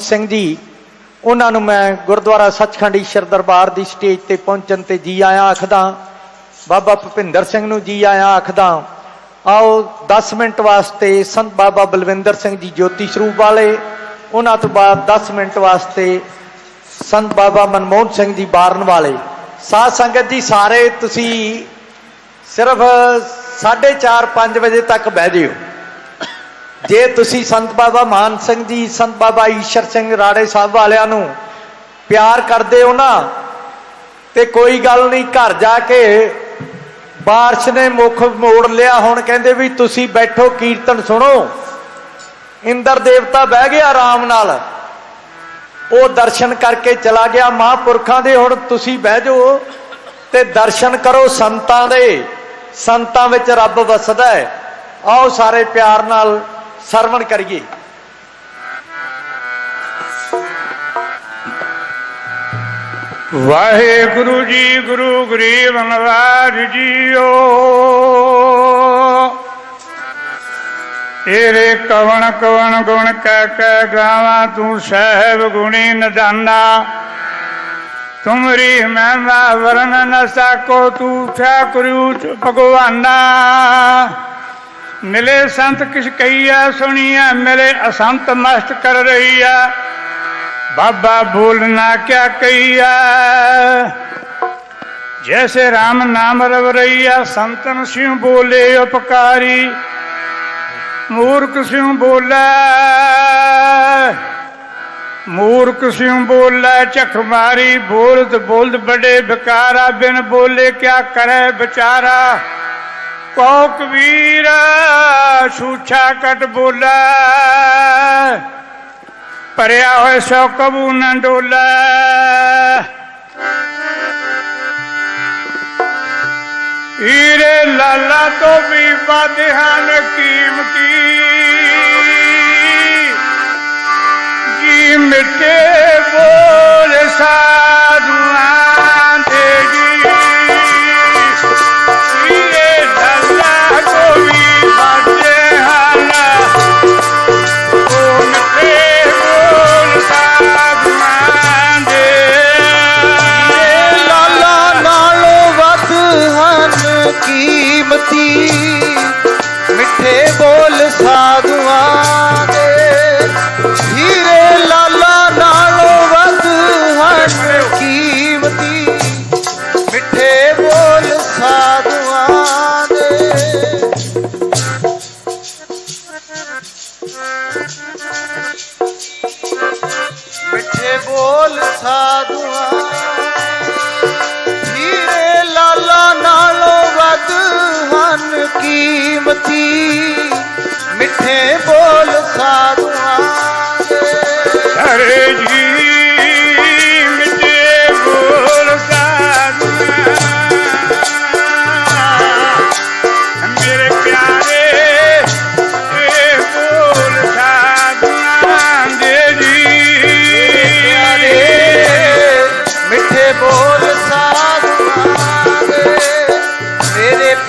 ਸਿੰਘ ਜੀ, ਉਹਨਾਂ ਨੂੰ ਮੈਂ ਗੁਰਦੁਆਰਾ ਸੱਚਖੰਡ ਈਸ਼ਰ ਦਰਬਾਰ ਦੀ ਸਟੇਜ ਤੇ ਪਹੁੰਚਣ ਤੇ ਜੀ ਆਇਆ ਆਖਦਾ, ਬਾਬਾ ਭੁਪਿੰਦਰ ਸਿੰਘ ਨੂੰ ਜੀ ਆਇਆ ਆਖਦਾ, ਆਓ 10 ਮਿੰਟ ਵਾਸਤੇ ਸੰਤ ਬਾਬਾ ਬਲਵਿੰਦਰ ਸਿੰਘ ਜੀ ਜੋਤੀ ਸਰੂਪ ਵਾਲੇ, ਉਹਨਾਂ ਤੋਂ ਬਾਅਦ 10 ਮਿੰਟ ਵਾਸਤੇ ਸੰਤ ਬਾਬਾ ਮਨਮੋਹਨ ਸਿੰਘ ਜੀ ਬਾਰਨ ਵਾਲੇ। ਸਾਧ ਸੰਗਤ ਜੀ ਸਾਰੇ ਤੁਸੀਂ ਸਿਰਫ 4:30 5 ਵਜੇ ਤੱਕ ਬਹਿ ਜਿਓ। ਜੇ ਤੁਸੀਂ ਸੰਤ ਬਾਬਾ ਮਾਨ ਸਿੰਘ ਜੀ, ਸੰਤ ਬਾਬਾ ਈਸ਼ਰ ਸਿੰਘ ਰਾੜੇ ਸਾਹਿਬ ਵਾਲਿਆਂ ਨੂੰ ਪਿਆਰ ਕਰਦੇ ਹੋ ਨਾ, ਤੇ ਕੋਈ ਗੱਲ ਨਹੀਂ, ਘਰ ਜਾ ਕੇ ਬਾਰਿਸ਼ ਨੇ ਮੁਖ ਮੋੜ ਲਿਆ, ਹੁਣ ਕਹਿੰਦੇ ਵੀ ਤੁਸੀਂ ਬੈਠੋ, ਕੀਰਤਨ ਸੁਣੋ। ਇੰਦਰ ਦੇਵਤਾ ਬਹਿ ਗਿਆ ਆਰਾਮ ਨਾਲ। ਉਹ ਦਰਸ਼ਨ ਕਰਕੇ ਚਲਾ ਗਿਆ, ਮਹਾਂਪੁਰਖਾਂ ਦੇ, ਹੁਣ ਤੁਸੀਂ ਬਹਿ ਜਾਓ ਤੇ ਦਰਸ਼ਨ ਕਰੋ ਸੰਤਾਂ ਦੇ। ਸੰਤਾਂ ਵਿੱਚ ਰੱਬ ਵਸਦਾ ਹੈ। ਆਓ ਸਾਰੇ ਪਿਆਰ ਨਾਲ ਸਰਵਣ ਕਰੀਏ। ਵਾਹਿਗੁਰੂ ਜੀ, ਗੁਰੂ ਗਰੀਬ ਨਵਾਜ ਜੀਓ। ਤੇਰੇ ਕਵਣ ਕਵਣ ਗੁਣ ਕਹਿ ਕਹਿ ਗਾਵਾਂ, ਤੂੰ ਸਹਿਬ ਗੁਣੀ ਨਦਾਨਾ ਤੁਮਰੀ ਮਹਿਮਾ ਵਰਨ ਨ ਸਕੋ, ਤੂੰ ਠਾਕੁਰੂ ਭਗਵਾਨਾ। ਮਿਲੇ ਸੰਤ ਕਿਛ ਕਈਆ ਸੁਣੀਆ ਮਿਲੇ ਅਸੰਤ ਮਸਤ ਕਰ ਰਹੀਆ ਬਾਬਾ ਬੋਲਣਾ ਕਿਆ ਕਈਆ ਜੈਸੇ RAM ਨਾਮ ਰਵ ਰਹੀਆ ਸੰਤਨ ਸਿਉ ਬੋਲੇ ਉਪਕਾਰੀ। ਮੂਰਖ ਸਿਉ ਬੋਲੇ, ਮੂਰਖ ਸਿਉ ਬੋਲੇ ਚਖ ਮਾਰੀ, ਬੋਲਦ ਬੋਲਦ ਬੜੇ ਬਿਕਾਰਾ ਬਿਨ ਬੋਲੇ ਕਿਆ ਕਰੇ ਵਿਚਾਰਾ। ਕੋ ਕਬੀਰ ਛੂਛਾ ਕਟ ਬੋਲੇ। ਭਰਿਆ ਹੋਏ ਸੋ ਕਬੂ ਨ ਡੋਲੇ। ਹੀਰੇ ਲਾਲਾ ਤੋਂ ਵੀ ਵੱਧ ਹਨ ਕੀ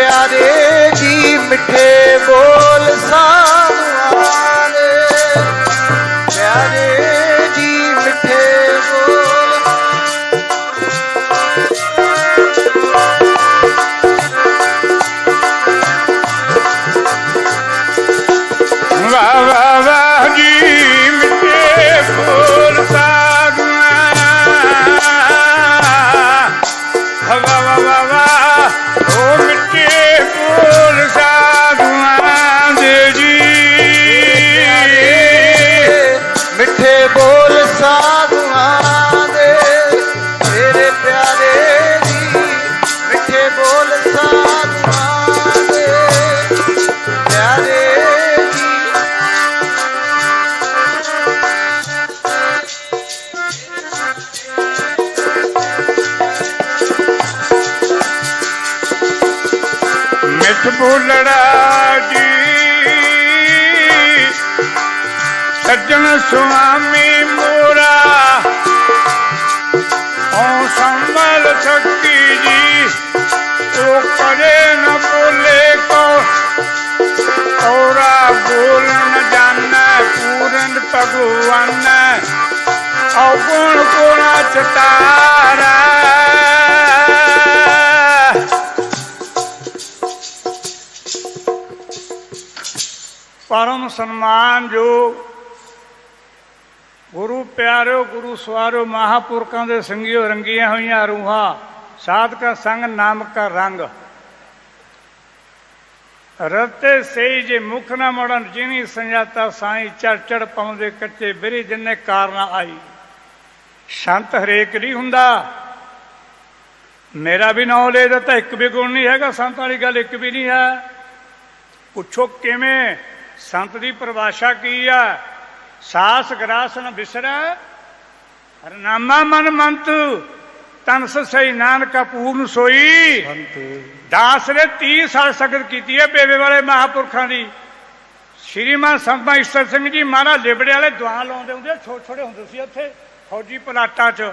ਪਿਆਰੇ ਜੀ ਮਿੱਠੇ ਬੋਲ रा अर्जन स्वामी मोरा। ਭਗਵਾਨ ਔਗੁਣ ਗੁਣਾ ਚਤਾਰਾ ਪਰਮ ਸਨਮਾਨ ਜੋ ਗੁਰੂ ਪਿਆਰਿਓ ਗੁਰੂ ਸਵਾਰਿਓ ਮਹਾਪੁਰਖਾਂ ਦੇ ਸੰਗੀਓ ਰੰਗੀਆਂ ਹੋਈਆਂ ਰੂਹਾਂ ਸਾਧਕਾ ਸੰਗ ਨਾਮ ਕਾ ਰੰਗ ਰਤੇ ਸਹੀ ਜੇ ਮੁਖ ਨਾ ਮੋੜਨ ਜਿਨੀ ਸੰਜਾਤਾ ਸਾਈ ਚੜ ਚੜ ਪਾਉਂਦੇ ਕੱਚੇ ਬਿਰੀ ਜਿੰਨੇ ਕਾਰਨ ਆਈ। ਸੰਤ ਹਰੇਕ ਨਹੀਂ ਹੁੰਦਾ। ਮੇਰਾ ਵੀ ਨਾਮ ਲੈ ਦਿੱਤਾ, ਇੱਕ ਵੀ ਗੁਣ ਨਹੀਂ ਹੈਗਾ, ਸੰਤ ਵਾਲੀ ਗੱਲ ਇੱਕ ਵੀ ਨਹੀਂ ਹੈ। ਪੁੱਛੋ ਕਿਵੇਂ? ਸੰਤ ਦੀ ਪਰਿਭਾਸ਼ਾ ਕੀ ਆ? ਸਾਸ ਗਰਾਸ ਨ ਬਿਸਰੈ, ਹਰਨਾਮਾ ਮਨ ਮੰਤੂ। ਤਨ ਸਈ ਨਾਨਕਾ ਪੂਰਨ ਸੋਈ। ਦਾਸ ਨੇ 30 ਸਾਲ ਸਗਤ ਕੀਤੀ ਹੈ ਬੇਵੇ ਵਾਲੇ ਮਹਾਪੁਰਖਾਂ ਦੀ। ਸ਼੍ਰੀਮਾਨ ਸੰਤ ਈਸ਼ਰ ਸਿੰਘ ਜੀ ਮਹਾਰਾਜ ਲਿਬੜੇ ਵਾਲੇ ਦੁਆ ਲਾਉਂਦੇ ਹੁੰਦੇ ਛੋਟੇ ਛੋਟੇ ਹੁੰਦੇ ਸੀ ਉੱਥੇ ਫੌਜੀ ਪਲਾਟਾਂ 'ਚ।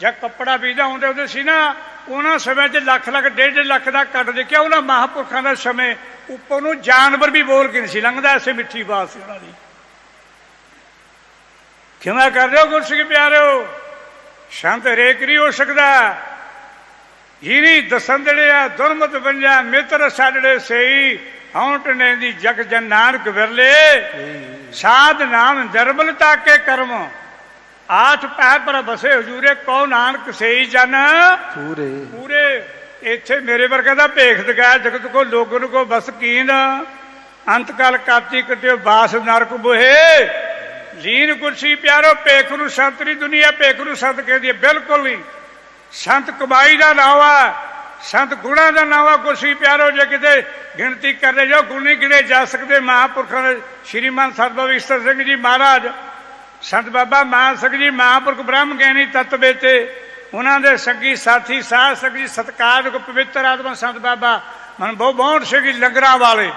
ਜਾਂ ਕੱਪੜਾ ਬੀਜਦਾ ਹੁੰਦੇ ਹੁੰਦੇ ਸੀ ਨਾ ਉਹਨਾਂ ਸਮੇਂ 'ਚ ਲੱਖ ਲੱਖ ਡੇਢ ਡੇਢ ਲੱਖ ਦਾ ਕੱਟ ਦੇਖਿਆ ਉਹਨਾਂ ਮਹਾਪੁਰਖਾਂ ਦਾ ਸਮੇਂ। ਉੱਪਰ ਨੂੰ ਜਾਨਵਰ ਵੀ ਬੋਲ ਕੇ ਨਹੀਂ ਸੀ ਲੰਘਦਾ ਐਸੇ ਮਿੱਠੀ ਬਾਤ ਸੀ ਉਹਨਾਂ ਦੀ। ਕਿਵੇਂ ਕਰ ਰਹੇ ਹੋ ਗੁਰਸਿੱਖ ਪਿਆਰਿਓ? ਸ਼ਾਂਤ ਹਰੇਕ ਨਹੀਂ ਹੋ ਸਕਦਾ। ਹੀਰੀ ਦਸੰਦੜਿਆ ਦੁਰਮਤ ਬੰਜਾ ਮਿੱਤਰ ਸਾਡੜੇ ਸਈ ਹੌਂਟ ਨੇ ਦੀ ਜਗ ਜਨ ਨਾਨਕ ਵਿਰਲੇ। ਸਾਧ ਨਾਮ ਦਰਬਲਤਾ ਕੇ ਕਰਮ। ਆਠ ਪੈਰ ਪਰ ਬਸੇ ਹਜੂਰੇ ਕੋ ਨਾਨਕ ਸਈ ਜਨ। ਪੂਰੇ। ਪੂਰੇ। ਇੱਥੇ ਮੇਰੇ ਵਰਗਾ ਦਾ ਭੇਖ ਦਗਾ ਜਗਤ ਕੋ ਲੋਗਨ ਕੋ ਬਸ ਕੀਨ। ਅੰਤ ਕਾਲ ਕਾਤੀ ਕਟਿਓ ਬਾਸ ਨਰਕ ਬੋਹੇ। ਲੀਨ ਕੁਰਸੀ ਪਿਆਰੋ, ਭੇਖ ਨੂੰ ਸੰਤ ਦੀ ਦੁਨੀਆ ਭੇਖ ਨੂੰ ਸੰਤ ਕਹਿੰਦੀ ਹੈ। ਬਿਲਕੁਲ ਨਹੀਂ। ਸੰਤ ਕਮਾਈ ਦਾ ਨਾਮ ਆ ਸੰਤ ਗੁਣਾ ਦਾ ਨਾਮ ਆ ਕੁਰਸੀ ਪਿਆਰੋ, ਜੇ ਕਿਤੇ ਗਿਣਤੀ ਕਰਦੇ ਜੋ ਗੁਣ ਨਹੀਂ ਗਿਣੇ ਜਾ ਸਕਦੇ। ਮਹਾਂਪੁਰਖਾਂ ਦੇ ਸ਼੍ਰੀਮਾਨ ਸਰਦਾਰ ਈਸ਼ਰ ਸਿੰਘ ਜੀ ਮਹਾਰਾਜ, ਸੰਤ ਬਾਬਾ ਮਾਨ ਸਿੰਘ ਜੀ, ਮਹਾਂਪੁਰਖ ਬ੍ਰਹਮ ਗਿਆਨੀ ਤਤ ਬੇਤੇ, ਉਹਨਾਂ ਦੇ ਸੰਗੀ ਸਾਥੀ, ਸਾਧ ਸੰਗ ਜੀ ਸਤਕਾਰਯੋਗ ਪਵਿੱਤਰ ਆਤਮਾ ਸੰਤ ਬਾਬਾ ਮਨ ਬਹੁ ਬਹੁਤ ਸਿੰਘ ਲੰਗਰਾਂ ਵਾਲੇ।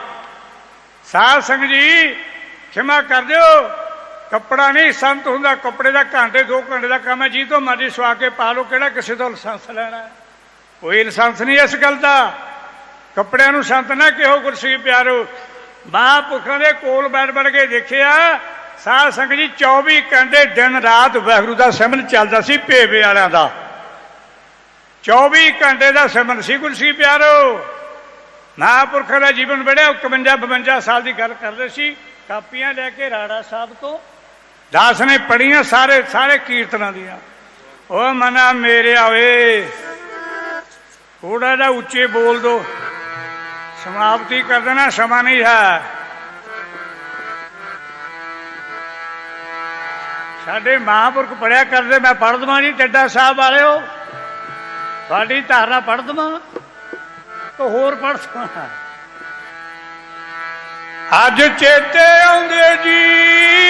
ਸਾਧ ਸੰਗ ਜੀ, ਖਿਮਾ ਕਰ ਦਿਓ। ਕੱਪੜਾ ਨਹੀਂ, ਸੰਤ ਹੁੰਦਾ, ਕੱਪੜੇ ਦਾ ਘੰਟੇ 2 ਘੰਟੇ ਦਾ ਕੰਮ ਹੈ, ਜੀ ਤੋਂ ਮਰਜ਼ੀ ਸਵਾ ਕੇ ਪਾ ਲਓ, ਕਿਹੜਾ ਕਿਸੇ ਤੋਂ ਲਾਇਸੈਂਸ ਲੈਣਾ ਹੈ? ਕੋਈ ਲਾਇਸੈਂਸ ਨਹੀਂ ਇਸ ਗੱਲ ਦਾ। ਕੱਪੜਿਆਂ ਨੂੰ ਸੰਤ ਨਾ ਕਿਹੋ ਗੁਰਸੀ ਪਿਆਰੋ। ਮਹਾਂਪੁਰਖਾਂ ਦੇ ਕੋਲ ਬੈਠ ਬੈਠ ਕੇ ਦੇਖਿਆ, ਸਾਧ ਸੰਗਤ ਜੀ 24 ਘੰਟੇ ਦਿਨ ਰਾਤ ਵਾਹਿਗੁਰੂ ਦਾ ਸਿਮਰਨ ਚੱਲਦਾ ਸੀ ਭੇਵੇ ਵਾਲਿਆਂ ਦਾ। 24 ਘੰਟੇ ਦਾ ਸਿਮਰਨ ਸੀ ਗੁਰਸੀ ਪਿਆਰੋ। ਮਹਾਂਪੁਰਖਾਂ ਦਾ ਜੀਵਨ ਬੜਿਆ 51 52 ਸਾਲ ਦੀ ਗੱਲ ਕਰਦੇ ਸੀ। ਕਾਪੀਆਂ ਲੈ ਕੇ ਰਾੜਾ ਸਾਹਿਬ ਤੋਂ ਦਾਸ ਨੇ ਪੜੀਆਂ ਸਾਰੇ ਸਾਰੇ ਕੀਰਤਨਾਂ ਦੀਆਂ। ਓ ਮਨਾ ਮੇਰੇ ਆਵੇ। ਥੋੜਾ ਜਿਹਾ ਉੱਚੇ ਬੋਲ ਦੋ। ਸਮਾਪਤੀ ਕਰ ਦੇਣਾ, ਸਮਾਂ ਨਹੀਂ ਹੈ। ਸਾਡੇ ਮਹਾਂਪੁਰਖ ਪੜਿਆ ਕਰਦੇ, ਮੈਂ ਪੜ੍ਹ ਦਵਾਂ ਜੀ ਟੱਡਾ ਸਾਹਿਬ ਵਾਲਿਓ। ਤੁਹਾਡੀ ਧਾਰਨਾ ਪੜ੍ਹ ਦਵਾਂ, ਤਾਂ ਹੋਰ ਪੜ੍ਹ ਦਵਾਂ। ਅੱਜ ਚੇਤੇ ਆਉਂਦੇ ਜੀ।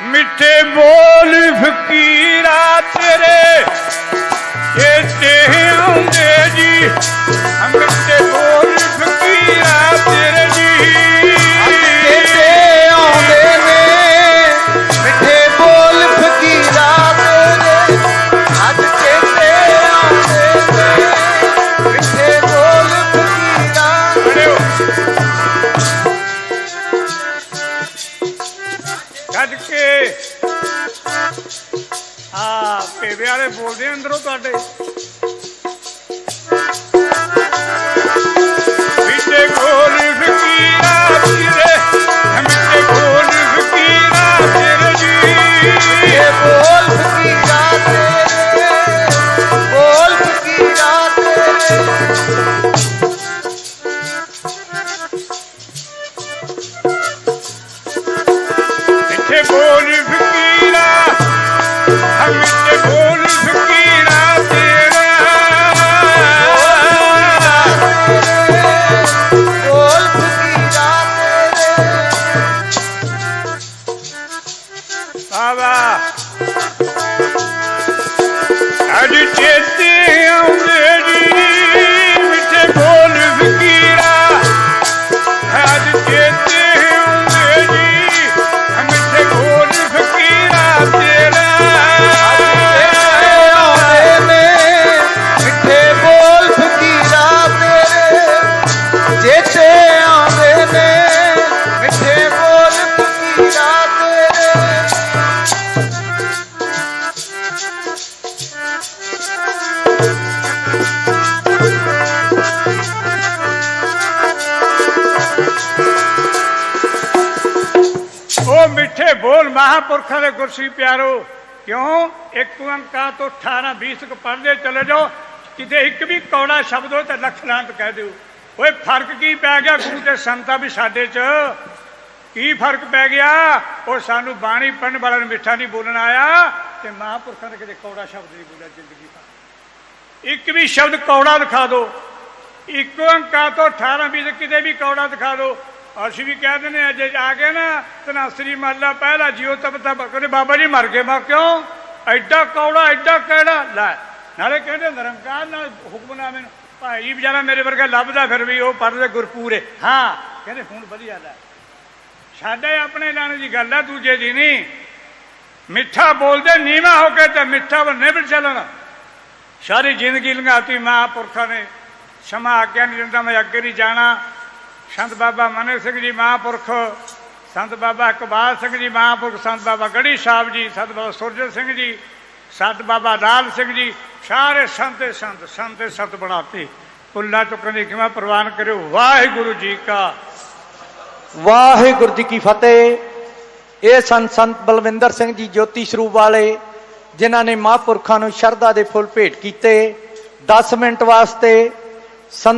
ਮਿੱਠੇ ਬੋਲ ਫਕੀਰਾ ਤੇਰੇ ਚੇਤੇ ਆਉਂਦੇ ਜੀ। ਗੱਜ ਕੇ। ਆ ਪੇਵੇ ਵਾਲੇ ਬੋਲਦੇ ਅੰਦਰੋਂ ਤੁਹਾਡੇ। ਮਿੱਟੇ ਗੋਲ ਫਕੀਰਾ ਤੇਰੇ ਮਿੱਟੇ ਗੋਲ ਫਕੀਰਾ ਤੇਰੇ ਜੀ। ਇਹ ਬੋਲ ਬਾਬਾ ਬੋਲ ਮਹਾਪੁਰਖਾਂ ਦੇ ਗੁਰਸੀ ਪਿਆਰੋ, ਕਿਉਂ? ਇੱਕ ਓੰਕਾਰ ਤੋਂ 18 20 ਤੱਕ ਪੜ੍ਹਦੇ ਚਲੇ ਜਾਓ, ਕਿਤੇ ਇੱਕ ਵੀ ਕੌੜਾ ਸ਼ਬਦ ਹੋ ਤਾਂ ਲੱਖ ਲਾਂਤ ਕਹਿ ਦਿਓ। ਓਏ, ਫ਼ਰਕ ਕੀ ਪੈ ਗਿਆ? ਗੁਰੂ ਤੇ ਸੰਤਾਂ ਵੀ ਸਾਡੇ 'ਚ। ਕੀ ਫ਼ਰਕ ਪੈ ਗਿਆ? ਉਹ ਸਾਨੂੰ ਬਾਣੀ ਪੜਨ ਵਾਲਿਆਂ ਨੂੰ ਮਿੱਠਾ ਨਹੀਂ ਬੋਲਣਾ ਆਇਆ, ਤੇ ਮਹਾਂਪੁਰਖਾਂ ਨੇ ਕਿਤੇ ਕੌੜਾ ਸ਼ਬਦ ਨਹੀਂ ਬੋਲਿਆ ਜ਼ਿੰਦਗੀ ਦਾ ਇੱਕ ਵੀ ਸ਼ਬਦ ਕੌੜਾ ਦਿਖਾ ਦਿਓ। ਇੱਕ ਓੰਕਾਰ ਤੋਂ 18 ਵੀ ਕਿਤੇ ਵੀ ਕੌੜਾ ਦਿਖਾ ਦਿਓ। ਅਸੀਂ ਵੀ ਕਹਿ ਦਿੰਦੇ ਆ ਜੇ ਆ ਕੇ ਨਾ ਤਨਾਸਰੀ ਮਹੱਲਾ ਪਹਿਲਾ ਜਿਉ ਤਬ ਤਬ ਕਹਿੰਦੇ, ਬਾਬਾ ਜੀ ਮਰ ਗਏ ਮੈਂ ਕਿਉਂ? ਐਡਾ ਕੌੜਾ, ਐਡਾ ਕਿਹੜਾ? ਲੈ, ਨਾਲੇ ਕਹਿੰਦੇ ਨਿਰੰਕਾਰ ਨਾਲ ਹੁਕਮਨਾਮੇ ਨੂੰ, ਭਾਈ ਵਿਚਾਰਾ ਮੇਰੇ ਵਰਗਾ ਲੱਭਦਾ ਫਿਰ ਵੀ ਉਹ ਪੜਦੇ ਗੁਰਪੂਰੇ। ਹਾਂ, ਕਹਿੰਦੇ, ਹੁਣ ਵਧੀਆ ਲੈ। ਸਾਡੇ ਆਪਣੇ ਲਾਣੇ ਦੀ ਗੱਲ ਆ, ਦੂਜੇ ਦੀ ਨਹੀਂ। ਮਿੱਠਾ ਬੋਲਦੇ, ਨੀਵਾ ਹੋ ਕੇ ਤੇ ਮਿੱਠਾ ਬੰਨੇ ਵੀ ਚੱਲਣਾ। ਸਾਰੀ ਜ਼ਿੰਦਗੀ ਲੰਘਾਤੀ ਮਹਾਂਪੁਰਖਾਂ ਨੇ। ਸਮਾਂ ਆਗਿਆ ਨਹੀਂ ਦਿੰਦਾ, ਮੈਂ ਅੱਗੇ ਨਹੀਂ ਜਾਣਾ। ਸੰਤ ਬਾਬਾ ਮਨੇ ਸਿੰਘ ਜੀ ਮਹਾਂਪੁਰਖ, ਸੰਤ ਬਾਬਾ ਇਕਬਾਲ ਸਿੰਘ ਜੀ ਮਹਾਂਪੁਰਖ, ਸੰਤ ਬਾਬਾ ਗੜੀ ਸਾਹਿਬ ਜੀ, ਸੰਤ ਬਾਬਾ ਸੁਰਜਨ ਸਿੰਘ ਜੀ, ਸੰਤ ਬਾਬਾ ਲਾਲ ਸਿੰਘ ਜੀ, ਸਾਰੇ ਸੰਤੇ ਸੰਤ ਸੰਤੇ ਸੰਤ ਬਣਾਤੇ। ਪੁੱਲਾ ਚੁੱਕਣ ਦੀ ਕਿਵੇਂ ਪ੍ਰਵਾਨ ਕਰਿਓ? ਵਾਹਿਗੁਰੂ ਜੀ ਕਾ ਵਾਹਿਗੁਰੂ ਜੀ ਕੀ ਫਤਿਹ। ਇਹ ਸੰਤ ਸੰਤ ਬਲਵਿੰਦਰ ਸਿੰਘ ਜੀ ਜੋਤੀ ਸਰੂਪ ਵਾਲੇ, ਜਿਨ੍ਹਾਂ ਨੇ ਮਹਾਂਪੁਰਖਾਂ ਨੂੰ ਸ਼ਰਧਾ ਦੇ ਫੁੱਲ ਭੇਟ ਕੀਤੇ। 10 ਮਿੰਟ ਵਾਸਤੇ ਸੰਤ